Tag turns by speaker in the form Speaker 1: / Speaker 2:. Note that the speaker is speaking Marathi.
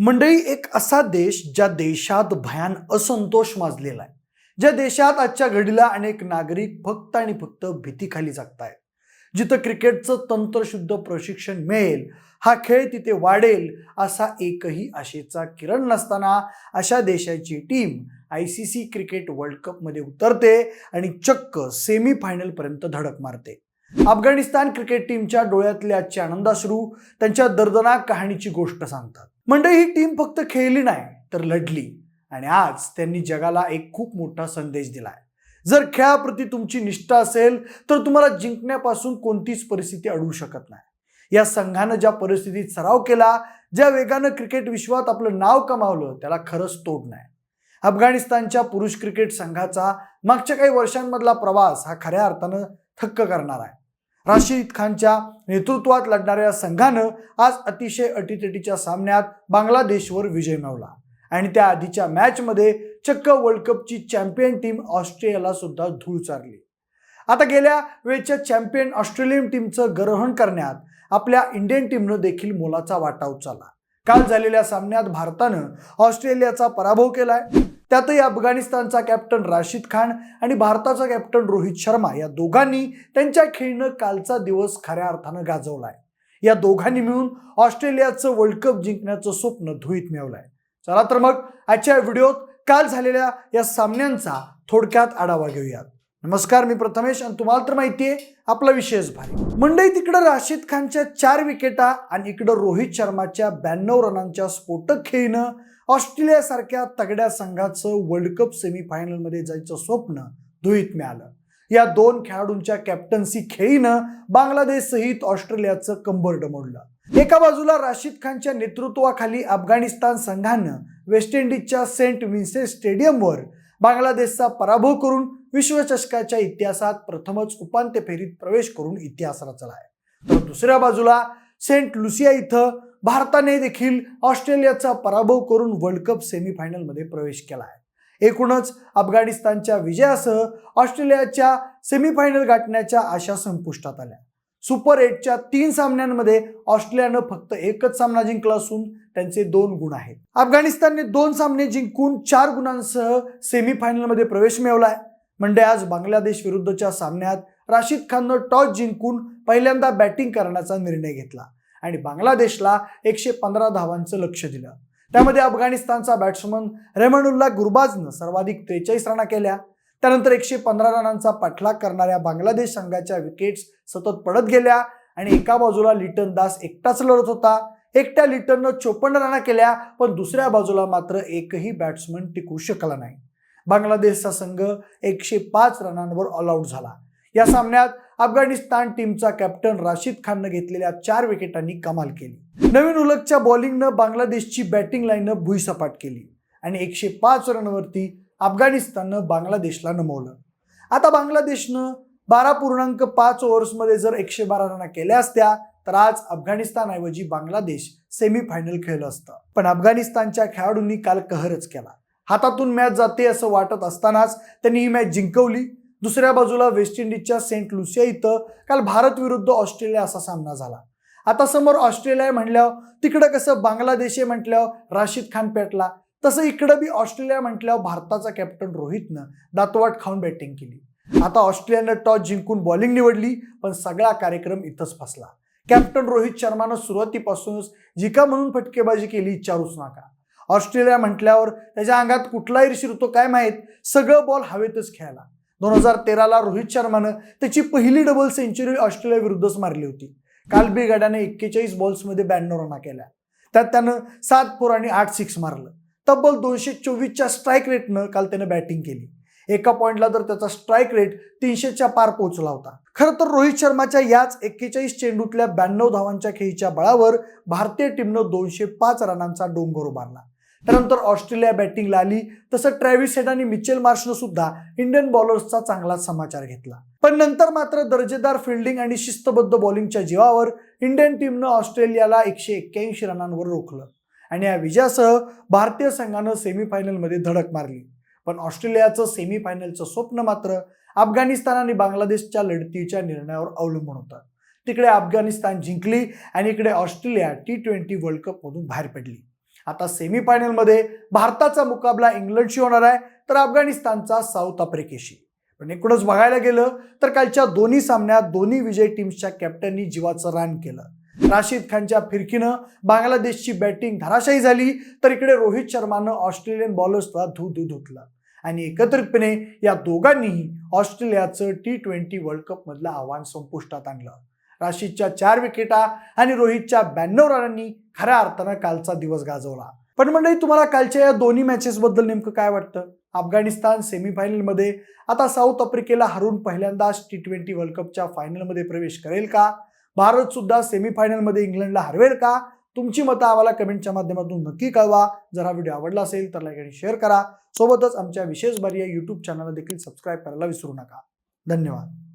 Speaker 1: मंडळी एक असा देश ज्या देशात भयान असंतोष माजलेला आहे. ज्या देशात आजच्या घडीला अनेक नागरिक फक्त आणि फक्त भीतीखाली जगतायत. जिथं क्रिकेटचं तंत्रशुद्ध प्रशिक्षण मिळेल हा खेळ तिथे वाढेल असा एकही आशेचा किरण नसताना अशा देशाची team I C C cricket world कपमध्ये उतरते आणि चक्क सेमी फायनलपर्यंत धडक मारते. अफगाणिस्तान क्रिकेट टीमच्या डोळ्यातले आजचे आनंदाश्रू त्यांच्या दर्दनाक कहाणीची गोष्ट सांगतात. मंडळी ही टीम फक्त खेळली नाही तर लढली. आणि आज त्यांनी जगाला एक खूप मोठा संदेश दिलाय. जर खेळाप्रती तुमची निष्ठा असेल तर तुम्हाला जिंकण्यापासून कोणतीच परिस्थिती अडवू शकत नाही. या संघानं ज्या परिस्थितीत सराव केला ज्या वेगानं क्रिकेट विश्वात आपलं नाव कमावलं त्याला खरंच तोड नाही. अफगाणिस्तानच्या पुरुष क्रिकेट संघाचा मागच्या काही वर्षांमधला प्रवास हा खऱ्या अर्थानं थक्क करणार आहे. राशिद खानच्या नेतृत्वात लढणाऱ्या संघानं आज अतिशय अटीतटीच्या सामन्यात बांगलादेशवर विजय मिळवला. आणि त्या आधीच्या मॅचमध्ये चक्क वर्ल्ड कपची चॅम्पियन टीम ऑस्ट्रेलियाला सुद्धा धूळ चारली. आता गेल्या वेळच्या चॅम्पियन ऑस्ट्रेलियन टीमचं ग्रहण करण्यात आपल्या इंडियन टीमनं देखील मोलाचा वाटा उचलला. काल झालेल्या सामन्यात भारतानं ऑस्ट्रेलियाचा पराभव केलाय. त्यातही अफगाणिस्तानचा कॅप्टन राशिद खान आणि भारताचा कॅप्टन रोहित शर्मा या दोघांनी त्यांच्या खेळीनं कालचा दिवस खऱ्या अर्थानं गाजवलाय. या दोघांनी मिळून ऑस्ट्रेलियाचं वर्ल्ड कप जिंकण्याचं स्वप्न धुळीत मिळवलंय. चला तर मग आजच्या व्हिडिओत काल झालेल्या या सामन्यांचा थोडक्यात आढावा घेऊयात. नमस्कार मी प्रथमेश आणि तुम्हाला तर माहितीये आपला विशेष भारी. मंडई तिकडं राशिद खानच्या चार विकेटा आणि इकडं रोहित शर्माच्या ब्याण्णव रनांच्या स्फोटक खेळीनं ऑस्ट्रेलियासारख्या तगड्या संघाचं वर्ल्ड कप सेमीफायनलमध्ये जायचं स्वप्न धुळीत मिळालं या दोन खेळाडूंच्या कॅप्टन्सी खेळीनं बांगलादेश सहित ऑस्ट्रेलियाचं कंबर डमोडलं एका बाजूला राशिद खानच्या नेतृत्वाखाली अफगाणिस्तान संघानं वेस्ट इंडिजच्या सेंट विन्सेंट स्टेडियमवर बांगलादेशचा पराभव करून विश्वचषकाच्या इतिहासात प्रथमच उपांत्य फेरीत प्रवेश करून इतिहास रचला आहे तर दुसऱ्या बाजूला सेंट लुसिया इथं भारताने देखील ऑस्ट्रेलियाचा पराभव करून वर्ल्ड कप सेमीफायनलमध्ये प्रवेश केला आहे. एकूणच अफगाणिस्तानच्या विजयासह ऑस्ट्रेलियाच्या सेमीफायनल गाठण्याच्या आशा संपुष्टात आल्या. सुपर एटच्या तीन सामन्यांमध्ये ऑस्ट्रेलियानं फक्त एकच सामना जिंकला असून त्यांचे दोन गुण आहेत. अफगाणिस्तानने दोन सामने जिंकून चार गुणांसह सेमीफायनलमध्ये प्रवेश मिळवलाय म्हणजे आज बांगलादेश विरुद्धच्या सामन्यात राशिद खाननं टॉस जिंकून पहिल्यांदा बॅटिंग करण्याचा निर्णय घेतला. आणि बांगलादेशला एकशे पंधरा धावांचं लक्ष दिलं. त्यामध्ये अफगाणिस्तानचा बॅट्समन रेमनुल्ला गुरबाजनं सर्वाधिक त्रेचाळीस रना केल्या. त्यानंतर एकशे पंधरा रनांचा पाठलाग करणाऱ्या बांगलादेश संघाच्या विकेट्स सतत पडत गेल्या आणि एका बाजूला लिटन दास एकटाच लढत होता. एकट्या लिटननं चोपन्न रना केल्या पण दुसऱ्या बाजूला मात्र एकही बॅट्समन टिकू शकला नाही. बांगलादेशचा संघ एकशे पाच रनांवर ऑल आऊट झाला. या सामन्यात अफगाणिस्तान टीमचा कॅप्टन राशिद खाननं घेतलेल्या चार विकेटांनी कमाल केली. नवीन उलगच्या बॉलिंगनं बांगलादेशची बॅटिंग लाईननं भुईसपाट केली आणि एकशे पाच रनवरती अफगाणिस्ताननं बांगलादेशला नमवलं. आता बांगलादेशनं बारा पूर्णांक पाच ओव्हर्समध्ये जर एकशे बारा रना केल्या असत्या तर आज अफगाणिस्तानऐवजी बांगलादेश सेमीफायनल खेळलं असतं. पण अफगाणिस्तानच्या खेळाडूंनी काल कहरच केला. हातातून मॅच जाते असं वाटत असतानाच त्यांनी ही मॅच जिंकवली. दुसऱ्या बाजूला वेस्ट इंडिजच्या सेंट लुसिया इथं काल भारत विरुद्ध ऑस्ट्रेलिया असा सामना झाला. आता समोर ऑस्ट्रेलिया म्हटल्यावर तिकडं कसं बांगलादेश म्हटल्यावर राशिद खान पेटला तसं इकडं बी ऑस्ट्रेलिया म्हटल्यावर भारताचा कॅप्टन रोहितनं दातवाट खाऊन बॅटिंग केली. आता ऑस्ट्रेलियानं टॉस जिंकून बॉलिंग निवडली पण सगळा कार्यक्रम इथंच फसला. कॅप्टन रोहित शर्मानं सुरुवातीपासूनच जिका म्हणून फटकेबाजी केली विचारूच नका. ऑस्ट्रेलिया म्हटल्यावर त्याच्या अंगात कुठलाही शिरतो काय माहीत? सगळं बॉल हवेतच खेळला दोन हजार तेराला रोहित शर्मानं त्याची पहिली डबल सेंचुरी ऑस्ट्रेलिया विरुद्धच मारली होती. काल बी गड्याने एक्केचाळीस बॉल्समध्ये ब्याण्णव रना केल्या. त्यात त्यानं सात फोर आणि आठ सिक्स मारलं. तब्बल दोनशे चोवीसच्या स्ट्राईक रेटनं काल त्यानं बॅटिंग केली. एका पॉईंटला तर त्याचा स्ट्राईक रेट तीनशेच्या पार पोहोचला होता. खरं तर रोहित शर्माच्या याच एक्केचाळीस चेंडूतल्या ब्याण्णव धावांच्या खेळीच्या बळावर भारतीय टीमनं दोनशे पाच रनांचा डोंगर उभारला. त्यानंतर ऑस्ट्रेलिया बॅटिंगला आली. तसं ट्रॅव्हिस हेड आणि मिचेल मार्शनं सुद्धा इंडियन बॉलर्सचा चांगला समाचार घेतला. पण नंतर मात्र दर्जेदार फिल्डिंग आणि शिस्तबद्ध बॉलिंगच्या जीवावर इंडियन टीमनं ऑस्ट्रेलियाला एकशे एक्क्याऐंशी रनांवर रोखलं. आणि या विजयासह भारतीय संघानं सेमीफायनलमध्ये धडक मारली. पण ऑस्ट्रेलियाचं सेमीफायनलचं स्वप्न मात्र अफगाणिस्तान आणि बांगलादेशच्या लढतीच्या निर्णयावर अवलंबून होतं. तिकडे अफगाणिस्तान जिंकली आणि इकडे ऑस्ट्रेलिया टी ट्वेंटी वर्ल्ड कपमधून बाहेर पडली. आता सेमीफायनलमध्ये भारताचा मुकाबला इंग्लंडशी होणार आहे तर अफगाणिस्तानचा साऊथ आफ्रिकेशी. पण एकूणच बघायला गेलं तर कालच्या दोन्ही सामन्यात दोन्ही विजय टीम्सच्या कॅप्टननी जीवाचं रान केलं. राशीद खानच्या फिरकीनं बांगलादेशची बॅटिंग धराशायी झाली तर इकडे रोहित शर्मानं ऑस्ट्रेलियन बॉलर्सला धू धू धुतलं. आणि एकत्रितपणे या दोघांनीही ऑस्ट्रेलियाचं टी ट्वेंटी वर्ल्ड कपमधलं आव्हान संपुष्टात आणलं. राशीदच्या चार विकेटा आणि रोहितच्या ब्याण्णव रनांनी खऱ्या अर्थानं कालचा दिवस गाजवला. पण मंडळी तुम्हाला कालच्या या दोन्ही मॅचेसबद्दल नेमकं काय वाटतं? अफगाणिस्तान सेमीफायनलमध्ये आता साऊथ आफ्रिकेला हरून पहिल्यांदाच टी ट्वेंटी वर्ल्ड कपच्या फायनलमध्ये प्रवेश करेल का? भारत सुद्धा सेमीफायनलमध्ये इंग्लंडला हरवेल का? तुमची मतं आम्हाला कमेंटच्या माध्यमातून नक्की कळवा. जर हा व्हिडिओ आवडला असेल तर लाईक आणि शेअर करा. सोबतच आमच्या विशेष बारी या यूट्यूब चॅनलला देखील सबस्क्राईब करायला विसरू नका. धन्यवाद.